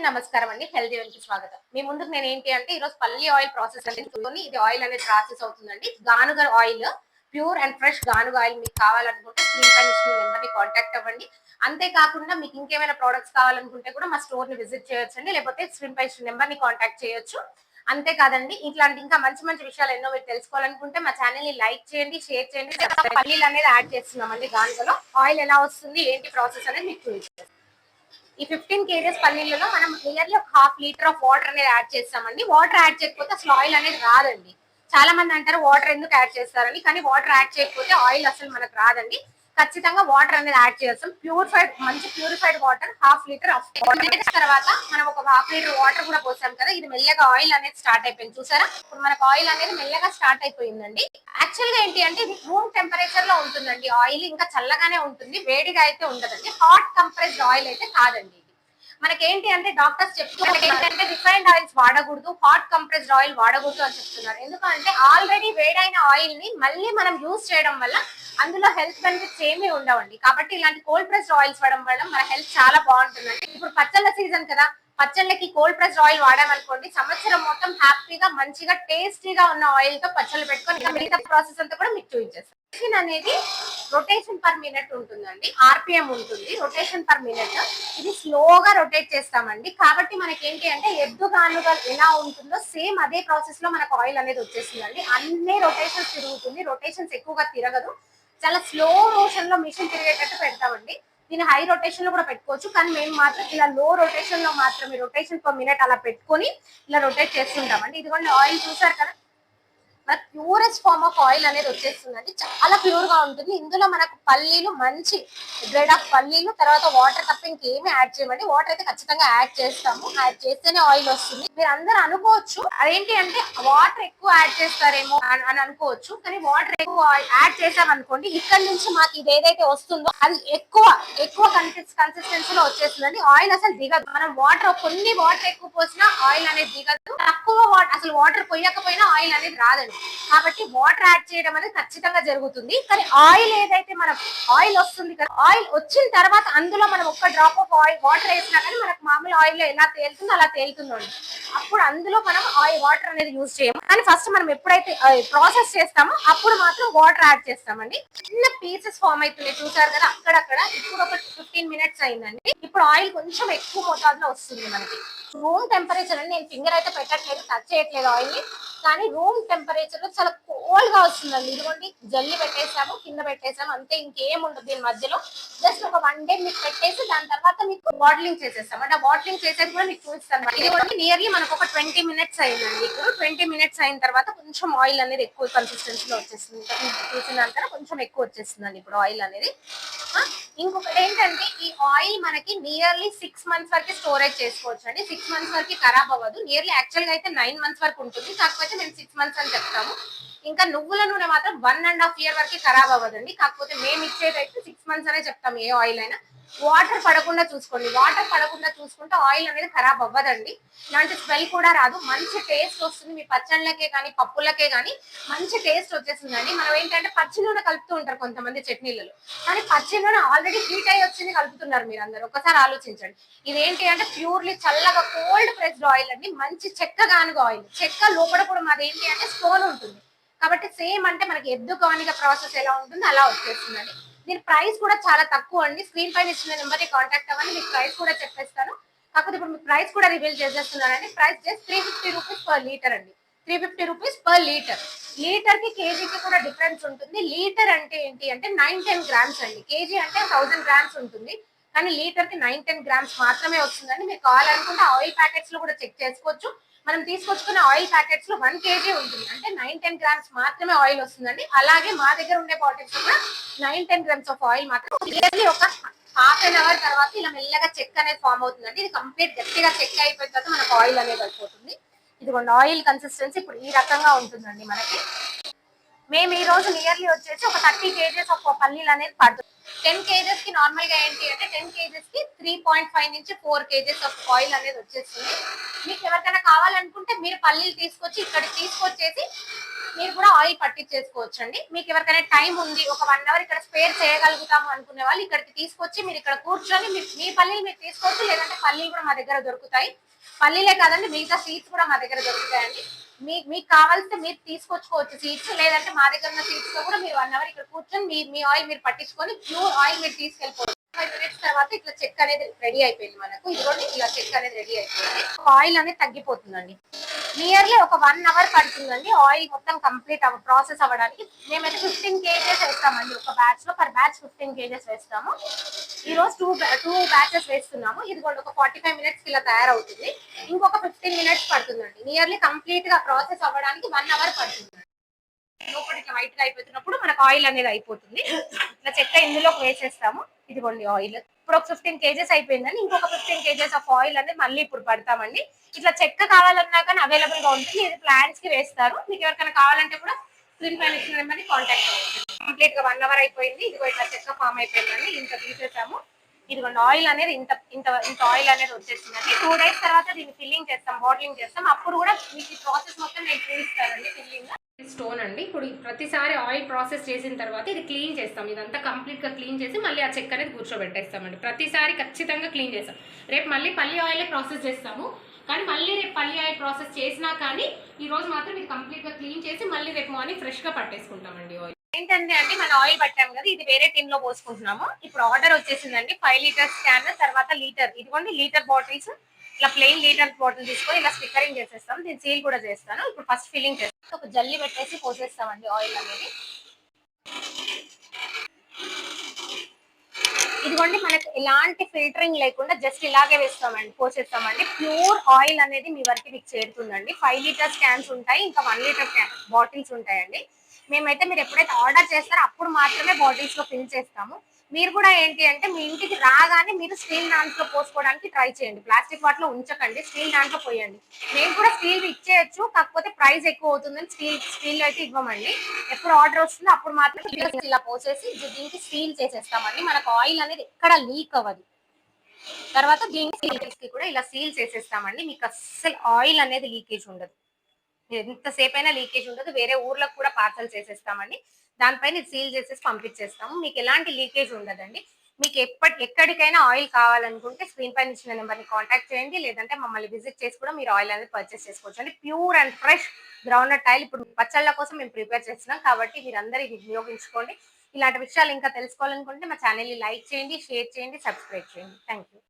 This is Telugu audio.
అందరికీ నమస్కారం అండి. హెల్దీ కి స్వాగతం. మీ ముందుకు నేను ఏంటి అంటే ఈరోజు పల్లి ఆయిల్ ప్రాసెస్ అనేది ఇది ఆయిల్ అనేది ప్రాసెస్ అవుతుందండి. గానుగ ఆయిల్ ప్యూర్ అండ్ ఫ్రెష్ గానుగ ఆయిల్ మీకు కావాలనుకుంటే స్క్రీన్ పైన ఇచ్చిన నెంబర్ని కాంటాక్ట్ అవ్వండి. అంతేకాకుండా మీకు ఇంకేమైనా ప్రోడక్ట్స్ కావాలనుకుంటే కూడా మా స్టోర్ని విజిట్ చేయొచ్చండి. లేకపోతే స్క్రీన్ పై ఇచ్చిన నెంబర్ని కాంటాక్ట్ చేయొచ్చు. అంతేకాదండి ఇట్లాంటి ఇంకా మంచి మంచి విషయాలు ఎన్నో మీరు తెలుసుకోవాలనుకుంటే మా ఛానల్ని లైక్ చేయండి షేర్ చేయండి. పల్లీలు అనేది యాడ్ చేస్తున్నామండి గానుగలో. ఆయిల్ ఎలా వస్తుంది ఏంటి ప్రాసెస్ అనేది మీకు చూపిస్తాం. ఈ ఫిఫ్టీన్ కేజెస్ పల్లీలలో మనం నియర్లీ ఒక హాఫ్ లీటర్ ఆఫ్ వాటర్ అనేది యాడ్ చేస్తామండి. వాటర్ యాడ్ చేయకపోతే అసలు ఆయిల్ అనేది రాదండి. చాలా మంది అంటారు వాటర్ ఎందుకు యాడ్ చేస్తారని? కానీ వాటర్ యాడ్ చేయకపోతే ఆయిల్ అసలు మనకు రాదండి. ఖచ్చితంగా వాటర్ అనేది యాడ్ చేస్తాం. ప్యూరిఫైడ్ మంచి purified water half litre of తర్వాత మనం ఒక హాఫ్ లీటర్ వాటర్ కూడా పోసాం కదా ఇది మెల్లగా ఆయిల్ అనేది స్టార్ట్ అయిపోయింది. చూసారా? ఇప్పుడు మనకు ఆయిల్ అనేది మెల్లగా స్టార్ట్ అయిపోయిందండి. యాక్చువల్గా ఏంటి అంటే ఇది రూమ్ టెంపరేచర్లో ఉంటుందండి. ఆయిల్ ఇంకా చల్లగానే ఉంటుంది వేడిగా అయితే ఉండదండి. హాట్ కంప్రెస్డ్ ఆయిల్ అయితే కాదండి మనకేంటి అంటే డాక్టర్స్ చెప్తున్నారు ఏంటంటే రిఫైన్డ్ ఆయిల్స్ వాడకూడదు హాట్ కంప్రెస్డ్ ఆయిల్ వాడకూడదు అని చెప్తున్నారు. ఎందుకంటే ఆల్రెడీ వేడైన ఆయిల్ని మళ్ళీ మనం యూజ్ చేయడం వల్ల అందులో హెల్త్ బెనిఫిట్స్ ఏమీ ఉండవండి. కాబట్టి ఇలాంటి కోల్డ్ ప్రెస్డ్ ఆయిల్స్ వాడడం వల్ల మన హెల్త్ చాలా బాగుంటుందండి. ఇప్పుడు పచ్చళ్ళ సీజన్ కదా పచ్చళ్ళకి కోల్డ్ ప్రెస్ ఆయిల్ వాడామనుకోండి సంవత్సరం మొత్తం హ్యాపీగా మంచిగా టేస్టీగా ఉన్న ఆయిల్తో పచ్చళ్ళు పెట్టుకొని మిగతా ప్రాసెస్ అంతా కూడా మీకు చూపించేస్తాం. అనేది రొటేషన్ పర్ మినిట్ ఉంటుందండి. ఆర్పిఎం ఉంటుంది. రొటేషన్ పర్ మినిట్ ఇది స్లోగా రొటేట్ చేస్తామండి. కాబట్టి మనకి ఏంటి అంటే ఎద్దుగానుగా ఎలా ఉంటుందో సేమ్ అదే ప్రాసెస్లో మనకు ఆయిల్ అనేది వచ్చేస్తుందండి. అన్ని రొటేషన్స్ తిరుగుతుంది. రొటేషన్స్ ఎక్కువగా తిరగదు. చాలా స్లో మోషన్లో మిషన్ తిరిగేటట్టు పెడతామండి. దీన్ని హై రొటేషన్లో కూడా పెట్టుకోవచ్చు. కానీ మేము మాత్రం ఇలా లో రొటేషన్లో మాత్రమే రొటేషన్ పర్ మినిట్ అలా పెట్టుకొని ఇలా రొటేట్ చేస్తుంటామండి. ఇదిగోండి ఆయిల్ చూసారు కదా? ప్యూరెస్ట్ ఫార్మ్ ఆఫ్ ఆయిల్ అనేది వచ్చేస్తుందండి. చాలా ప్యూర్గా ఉంటుంది. ఇందులో మనకు పల్లీలు మంచి గ్రేడ్ ఆఫ్ పల్లీలు తర్వాత వాటర్ తప్ప ఇంకేమి యాడ్ చేయమండి. వాటర్ అయితే ఖచ్చితంగా యాడ్ చేస్తాము. యాడ్ చేస్తేనే ఆయిల్ వస్తుంది. మీరు అందరూ అనుకోవచ్చు అదేంటి అంటే వాటర్ ఎక్కువ యాడ్ చేస్తారేమో అని అని అనుకోవచ్చు. కానీ వాటర్ ఎక్కువ యాడ్ చేసామనుకోండి ఇక్కడ నుంచి మాకు ఇది ఏదైతే వస్తుందో అది ఎక్కువ ఎక్కువ కన్సిస్టెన్సీలో వచ్చేస్తుందండి. ఆయిల్ అసలు దిగదు. మనం వాటర్ కొన్ని వాటర్ ఎక్కువ పోసినా ఆయిల్ అనేది దిగదు. తక్కువ వాటర్ అసలు వాటర్ పోయకపోయినా ఆయిల్ అనేది రాదండి. కాబట్టి వాటర్ యాడ్ చేయడం అనేది ఖచ్చితంగా జరుగుతుంది. కానీ ఆయిల్ ఏదైతే మనం ఆయిల్ వస్తుంది కదా ఆయిల్ వచ్చిన తర్వాత అందులో మనం ఒక్క డ్రాప్ ఆఫ్ ఆయిల్ వాటర్ వేసినా కానీ మనకు మామూలు ఆయిల్లో ఎలా తేలుతుందో అలా తేలుతుందండి. అప్పుడు అందులో మనం ఆయిల్ వాటర్ అనేది యూజ్ చేయము. కానీ ఫస్ట్ మనం ఎప్పుడైతే ప్రాసెస్ చేస్తామో అప్పుడు మాత్రం వాటర్ యాడ్ చేస్తామండి. చిన్న పీసెస్ ఫామ్ అవుతుంది చూసారు కదా అక్కడక్కడ. ఇప్పుడు ఒక ఫిఫ్టీన్ మినిట్స్ అయిందండి. ఇప్పుడు ఆయిల్ కొంచెం ఎక్కువ మోతాదులో వస్తుంది మనకి. రూమ్ టెంపరేచర్ అని నేను ఫింగర్ అయితే పెట్టట్లేదు టచ్ చేయట్లేదు ఆయిల్ కానీ రూమ్ టెంపరేచర్ లో చాలా కోల్డ్గా వస్తుందండి. ఇదిగోండి జల్లి పెట్టేసాము కింద పెట్టేసాము అంతే ఇంకేం ఉండదు దీని మధ్యలో. జస్ట్ ఒక వన్ డే మీకు పెట్టేసి దాని తర్వాత మీకు బాటిలింగ్ చేసేస్తాం అంటే బాటిలింగ్ చేసేది కూడా మీకు చూపిస్తాను ఇదిగోండి నియర్లీ మనకు ఒక ట్వంటీ మినిట్స్ అయిందండి. ఇప్పుడు ట్వంటీ మినిట్స్ అయిన తర్వాత కొంచెం ఆయిల్ అనేది ఎక్కువ కన్సిస్టెన్సీలో వచ్చేస్తుంది చూసిన దానికన్నా కొంచెం ఎక్కువ వచ్చేస్తుందండి ఇప్పుడు ఆయిల్ అనేది. ఇంకొకటి ఏంటంటే ఈ ఆయిల్ మనకి నియర్లీ సిక్స్ మంత్స్ వరకు స్టోరేజ్ చేసుకోవచ్చు అండి సిక్స్ మంత్స్ వరకు ఖరాబ్ అవ్వదు. నియర్లీ యాక్చువల్గా అయితే నైన్ మంత్స్ వరకు ఉంటుంది. కాకపోతే మేము సిక్స్ మంత్స్ అని చెప్తాము. ఇంకా నువ్వుల నూనె మాత్రం వన్ అండ్ హాఫ్ ఇయర్ వరకు ఖరాబ్ అవ్వదండి. కాకపోతే మేము ఇచ్చేది అయితే సిక్స్ మంత్స్ అనే చెప్తాము ఏ ఆయిల్ అయినా. వాటర్ పడకుండా చూసుకోండి. వాటర్ పడకుండా చూసుకుంటే ఆయిల్ అనేది ఖరాబ్ అవ్వదండి. ఇలాంటి స్మెల్ కూడా రాదు. మంచి టేస్ట్ వస్తుంది. మీ పచ్చళ్ళకే కానీ పప్పులకే కానీ మంచి టేస్ట్ వచ్చేస్తుందండి. మనం ఏంటంటే పచ్చి నూనె కలుపుతూ ఉంటారు కొంతమంది చట్నీలలో. కానీ పచ్చి నూనె ఆల్రెడీ హీట్ అయ్యి వచ్చింది కలుపుతున్నారు మీరు అందరు ఒకసారి ఆలోచించండి. ఇదేంటి అంటే ప్యూర్లీ చల్లగా కోల్డ్ ప్రెస్డ్ ఆయిల్ అండి. మంచి చెక్క గానుగ ఆయిల్ చెక్క లోపల కూడా మాది ఏంటి అంటే స్టోన్ ఉంటుంది. కాబట్టి సేమ్ అంటే మనకి ఎద్దు కానిక ప్రాసెస్ ఎలా ఉంటుందో అలా వచ్చేస్తుందండి. దీని ప్రైస్ కూడా చాలా తక్కువ అండి. స్క్రీన్ పైన ఇచ్చిన నెంబర్ కాంటాక్ట్ అవ్వండి. మీకు ప్రైస్ కూడా చెప్పేస్తాను. కాకపోతే ఇప్పుడు మీకు ప్రైస్ కూడా reveal చేసేస్తున్నానండి. Price just three fifty rupees per litre అండి. Three fifty rupees per litre. లీటర్కి కేజీకి కూడా డిఫరెన్స్ ఉంటుంది. లీటర్ అంటే ఏంటి అంటే నైన్ టెన్ గ్రామ్స్ అండి. కేజీ అంటే థౌసండ్ గ్రామ్స్ ఉంటుంది. కానీ లీటర్కి నైన్ టెన్ గ్రామ్స్ మాత్రమే వస్తుందండి. మీరు కావాలనుకుంటే ఆయిల్ ప్యాకెట్స్లో కూడా చెక్ చేసుకోవచ్చు. మనం తీసుకొచ్చుకునే ఆయిల్ ప్యాకెట్స్లో వన్ కేజీ ఉంటుంది. అంటే నైన్ టెన్ గ్రామ్స్ మాత్రమే ఆయిల్ వస్తుందండి. అలాగే మా దగ్గర ఉండే బాటిల్స్ కూడా nine ten grams of oil మాత్రం క్లియర్లీ ఒక హాఫ్ అన్ అవర్ తర్వాత ఇలా మెల్లగా చెక్ అనేది ఫామ్ అవుతుందండి. ఇది కంప్లీట్ గట్టిగా చెక్ అయిపోయిన తర్వాత మనకు ఆయిల్ అనేది అయిపోతుంది. ఇదిగోండి ఆయిల్ కన్సిస్టెన్సీ ఇప్పుడు ఈ రకంగా ఉంటుందండి మనకి. మేము ఈ రోజు నియర్లీ వచ్చేసి ఒక థర్టీ కేజీస్ ఆఫ్ పల్లీలు అనేది పడుతుంది టెన్ కేజెస్కి నార్మల్గా ఏంటి అంటే టెన్ కేజెస్కి త్రీ పాయింట్ ఫైవ్ నుంచి ఫోర్ కేజెస్ ఆఫ్ ఆయిల్ అనేది వచ్చేస్తుంది. మీకు ఎవరికైనా కావాలనుకుంటే మీరు పల్లీలు తీసుకొచ్చి ఇక్కడ తీసుకొచ్చేసి మీరు కూడా ఆయిల్ పట్టించేసుకోవచ్చు అండి మీకు ఎవరికైనా టైం ఉంది ఒక వన్ అవర్ ఇక్కడ స్పేర్ చేయగలుగుతాము అనుకునే వాళ్ళు ఇక్కడికి తీసుకొచ్చి మీరు ఇక్కడ కూర్చొని మీ- మీ పల్లీలు మీరు తీసుకోవచ్చు లేదంటే పల్లీలు కూడా మా దగ్గర దొరుకుతాయి. పల్లీలే కాదండి మిగతా సీడ్స్ కూడా మా దగ్గర దొరుకుతాయండి. మీ మీకు కావాల్సిన మీరు తీసుకొచ్చుకోవచ్చు. సీడ్స్ లేదంటే మా దగ్గర ఉన్న సీడ్స్తో కూడా మీరు వన్ అవర్ ఇక్కడ కూర్చొని మీ మీ ఆయిల్ మీరు పట్టించుకొని ప్యూర్ ఆయిల్ మీరు తీసుకెళ్ళిపోవచ్చు. ఫైవ్ మినిట్స్ తర్వాత ఇట్లా చెక్ అనేది రెడీ అయిపోయింది మనకు. ఇదిగోండి ఇలా చెక్ అనేది రెడీ అయిపోయింది. ఆయిల్ అనేది తగ్గిపోతుందండి. నియర్లీ ఒక వన్ అవర్ పడుతుందండి. ఆయిల్ మొత్తం కంప్లీట్ అవ ప్రాసెస్ అవ్వడానికి. మేమైతే ఫిఫ్టీన్ కేజెస్ వేస్తామండి. ఒక బ్యాచ్లో పర్ బ్యాచ్ ఫిఫ్టీన్ కేజెస్ వేస్తాము. ఈ రోజు టూ టూ బ్యాచెస్ వేస్తున్నాము. ఇది కూడా ఒక ఫార్టీ ఫైవ్ మినిట్స్ ఇలా తయారవుతుంది. ఇంకొక ఫిఫ్టీన్ మినిట్స్ పడుతుందండి. నియర్లీ కంప్లీట్గా ప్రాసెస్ అవ్వడానికి వన్ అవర్ పడుతుంది. లోపలికి వైట్గా అయిపోతున్నప్పుడు మనకు ఆయిల్ అనేది అయిపోతుంది. ఇట్లా చెక్క ఇందులోకి వేసేస్తాము. ఇదిగోండి ఆయిల్. ఇప్పుడు ఒక ఫిఫ్టీన్ కేజెస్ అయిపోయిందని ఇంకొక ఫిఫ్టీన్ కేజెస్ ఆఫ్ ఆయిల్ అనేది మళ్ళీ ఇప్పుడు పడతామండి. ఇట్లా చెక్క కావాలన్నా కానీ అవైలబుల్గా ఉంటుంది. ఇది ప్లాంట్స్కి వేస్తారు. మీకు ఎవరికైనా కావాలంటే కూడా స్క్రీన్ పైన ఇచ్చిన నెంబర్ని కాంటాక్ట్ అవ్వచ్చు. కంప్లీట్గా వన్ అవర్ అయిపోయింది. ఇదిగో ఇట్లా చెక్క ఫామ్ అయిపోయిందండి. ఇంత తీసేసాము. ఇదిగోండి ఆయిల్ అనేది ఇంత ఇంత ఇంత ఆయిల్ అనేది వచ్చేసిందండి. టూ డేస్ తర్వాత దీన్ని ఫిల్లింగ్ చేస్తాం బాటిలింగ్ చేస్తాం. అప్పుడు కూడా మీకు ప్రాసెస్ మొత్తం నేను చూపిస్తానండి ఫిల్లింగ్ స్టోన్ అండి. ఇప్పుడు ప్రతిసారి ఆయిల్ ప్రాసెస్ చేసిన తర్వాత ఇది క్లీన్ చేస్తాం. ఇదంతా కంప్లీట్గా క్లీన్ చేసి మళ్ళీ ఆ చెక్క అనేది కూర్చోబెట్టేస్తామండి. ప్రతిసారి ఖచ్చితంగా క్లీన్ చేస్తాం. రేపు మళ్ళీ పల్లి ఆయిల్ ప్రాసెస్ చేస్తాము. కానీ మళ్ళీ రేపు పల్లి ఆయిల్ ప్రాసెస్ చేసినా కానీ ఈ రోజు మాత్రం ఇది కంప్లీట్గా క్లీన్ చేసి మళ్ళీ రేపు మార్నింగ్ ఫ్రెష్గా పట్టేసుకుంటామండి ఆయిల్ ఏంటంటే అండి మనం ఆయిల్ పట్టాము కదా ఇది వేరే టిన్లో పోసుకుంటున్నాము. ఇప్పుడు ఆర్డర్ వచ్చేసిందండి. ఫైవ్ లీటర్స్ స్కాన్ తర్వాత లీటర్ ఇదిగోండి లీటర్ బాటిల్స్ ఇలా ప్లెయిన్ లీటర్ బాటిల్ తీసుకొని ఇలా స్టిక్కరింగ్ చేసేస్తాం. దీన్ని సీల్ కూడా చేస్తాను. ఇప్పుడు ఫస్ట్ ఫిల్లింగ్ చేస్తాను. ఒక జల్లి పెట్టేసి పోసేస్తామండి ఆయిల్ అనేది. ఇదిగోండి మనకు ఎలాంటి ఫిల్టరింగ్ లేకుండా జస్ట్ ఇలాగే వేస్తామండి పోసేస్తామండి. ప్యూర్ ఆయిల్ అనేది మీ వరకు మీకు చేరుతుందండి. ఫైవ్ లీటర్స్ క్యాన్స్ ఉంటాయి ఇంకా వన్ లీటర్ బాటిల్స్ ఉంటాయండి. మేమైతే మీరు ఎప్పుడైతే ఆర్డర్ చేస్తారో అప్పుడు మాత్రమే బాటిల్స్లో ఫిల్ చేస్తాము. మీరు కూడా ఏంటి అంటే మీ ఇంటికి రాగానే మీరు స్టీల్ దాంట్లో పోసుకోవడానికి ట్రై చేయండి. ప్లాస్టిక్ వాటిలో ఉంచకండి స్టీల్ దాంట్లో పోయండి. మేము కూడా స్టీల్ ఇచ్చేయచ్చు కాకపోతే ప్రైస్ ఎక్కువ అవుతుందని స్టీల్ స్టీల్ అయితే ఇవ్వమండి. ఎప్పుడు ఆర్డర్ వస్తుందో అప్పుడు మాత్రం ఇలా పోసేసి దీనికి స్టీల్ చేసేస్తామండి. మనకు ఆయిల్ అనేది ఎక్కడ లీక్ అవ్వదు. తర్వాత దీనికి కూడా ఇలా సీల్ చేసేస్తామండి. మీకు అస్సలు ఆయిల్ అనేది లీకేజ్ ఉండదు. ఎంతసేపు అయినా లీకేజ్ ఉండదు. వేరే ఊర్లకు కూడా పార్సల్ చేసేస్తామండి. దానిపైన సీల్ చేసేసి పంపించేస్తాము. మీకు ఎలాంటి లీకేజ్ ఉండదండి. మీకు ఎప్పటి ఎక్కడికైనా ఆయిల్ కావాలనుకుంటే స్క్రీన్ పైన ఇచ్చిన నెంబర్ని కాంటాక్ట్ చేయండి. లేదంటే మమ్మల్ని విజిట్ చేసి కూడా మీరు ఆయిల్ అనేది పర్చేస్ చేసుకోవచ్చు. అండి pure and fresh ground oil ఇప్పుడు పచ్చళ్ళ కోసం మేము ప్రిపేర్ చేస్తున్నాం. కాబట్టి మీరు ఇది వినియోగించుకోండి. ఇలాంటి విషయాలు ఇంకా తెలుసుకోవాలనుకుంటే మా ఛానల్ని లైక్ చేయండి షేర్ చేయండి సబ్స్క్రైబ్ చేయండి. Thank you